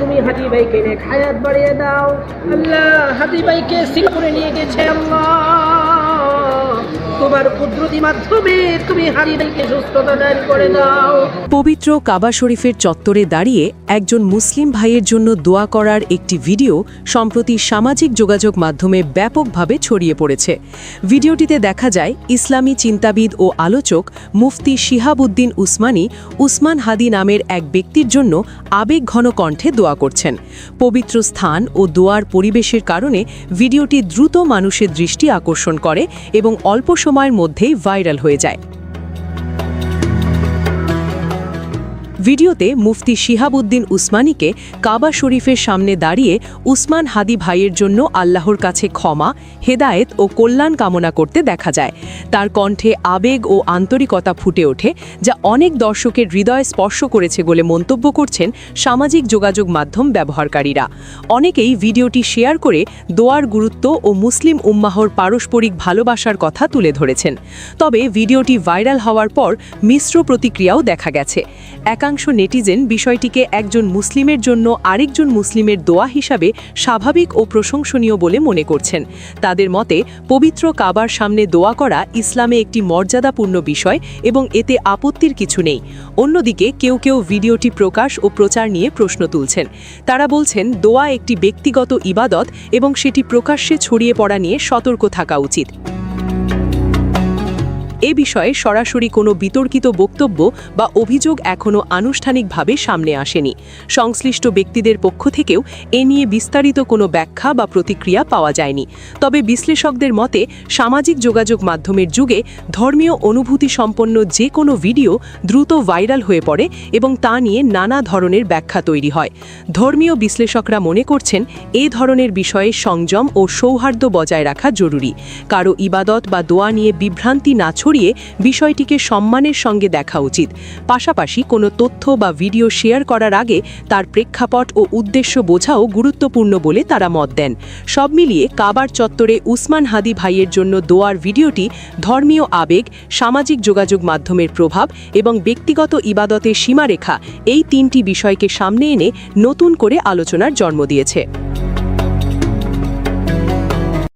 তুমি হাতি ভাইকে রেখ হায়াত বাড়িয়ে দাও। আল্লাহ হাতি ভাইকে করে নিয়ে গেছে আল্লাহ। তোমার কুদরতি মাধ্যমে তুমি সুস্থতা দান করে দাও। পবিত্র কাবা শরীফের চত্বরে দাঁড়িয়ে একজন মুসলিম ভাইয়ের জন্য দোয়া করার একটি ভিডিও সম্প্রতি সামাজিক যোগাযোগ মাধ্যমে ব্যাপকভাবে ছড়িয়ে পড়েছে। ভিডিওটিতে দেখা যায়, ইসলামী চিন্তাবিদ ও আলোচক মুফতি শিহাবুদ্দিন উসমানী উসমান হাদি নামের এক ব্যক্তির জন্য আবেগঘন কণ্ঠে দোয়া করছেন। পবিত্র স্থান ও দোয়ার পরিবেশের কারণে ভিডিওটি দ্রুত মানুষের দৃষ্টি আকর্ষণ করে এবং অল্প সময়ের মধ্যেই ভাইরাল হয়ে যায়। ভিডিওতে মুফতি শিহাবুদ্দিন উসমানীকে কাবা শরীফের সামনে দাঁড়িয়ে উসমান হাদি ভাইয়ের জন্য আল্লাহর কাছে ক্ষমা, হেদায়েত ও কল্যাণ কামনা করতে দেখা যায়। তার কণ্ঠে আবেগ ও আন্তরিকতা ফুটে ওঠে, যা অনেক দর্শকের হৃদয় স্পর্শ করেছে বলে মন্তব্য করছেন সামাজিক যোগাযোগ মাধ্যম ব্যবহারকারীরা। অনেকেই ভিডিওটি শেয়ার করে দোয়ার গুরুত্ব ও মুসলিম উম্মাহর পারস্পরিক ভালোবাসার কথা তুলে ধরেছেন। তবে ভিডিওটি ভাইরাল হওয়ার পর মিশ্র প্রতিক্রিয়াও দেখা গেছে। একাংশ নেটিজেন বিষয়টিকে একজন মুসলিমের জন্য আরেকজন মুসলিমের দোয়া হিসাবে স্বাভাবিক ও প্রশংসনীয় বলে মনে করছেন। তাদের মতে, পবিত্র কাবার সামনে দোয়া করা ইসলামে একটি মর্যাদাপূর্ণ বিষয় এবং এতে আপত্তির কিছু নেই। অন্যদিকে, কেউ কেউ ভিডিওটি প্রকাশ ও প্রচার নিয়ে প্রশ্ন তুলছেন। তারা বলছেন, দোয়া একটি ব্যক্তিগত ইবাদত এবং সেটি প্রকাশ্যে ছড়িয়ে পড়া নিয়ে সতর্ক থাকা উচিত। এ বিষয়ে সরাসরি কোনো বিতর্কিত বক্তব্য বা অভিযোগ এখনও আনুষ্ঠানিকভাবে সামনে আসেনি। সংশ্লিষ্ট ব্যক্তিদের পক্ষ থেকেও এ নিয়ে বিস্তারিত কোনো ব্যাখ্যা বা প্রতিক্রিয়া পাওয়া যায়নি। তবে বিশ্লেষকদের মতে, সামাজিক যোগাযোগ মাধ্যমের যুগে ধর্মীয় অনুভূতি সম্পন্ন যে কোনো ভিডিও দ্রুত ভাইরাল হয়ে পড়ে এবং তা নিয়ে নানা ধরনের ব্যাখ্যা তৈরি হয়। ধর্মীয় বিশ্লেষকরা মনে করছেন, এ ধরনের বিষয়ে সংযম ও সৌহার্দ্য বজায় রাখা জরুরি। কারও ইবাদত বা দোয়া নিয়ে বিভ্রান্তি না ছড়িয়ে বিষয়টিকে সম্মানের সঙ্গে দেখা উচিত। পাশাপাশি কোনো তথ্য বা ভিডিও শেয়ার করার আগে তার প্রেক্ষাপট ও উদ্দেশ্য বোঝাও গুরুত্বপূর্ণ বলে তারা মত দেন। সব মিলিয়ে কাবার চত্বরে উসমান হাদি ভাইয়ের জন্য দোয়ার ভিডিওটি ধর্মীয় আবেগ, সামাজিক যোগাযোগ মাধ্যমের প্রভাব এবং ব্যক্তিগত ইবাদতের সীমারেখা এই তিনটি বিষয়কে সামনে এনে নতুন করে আলোচনার জন্ম দিয়েছে।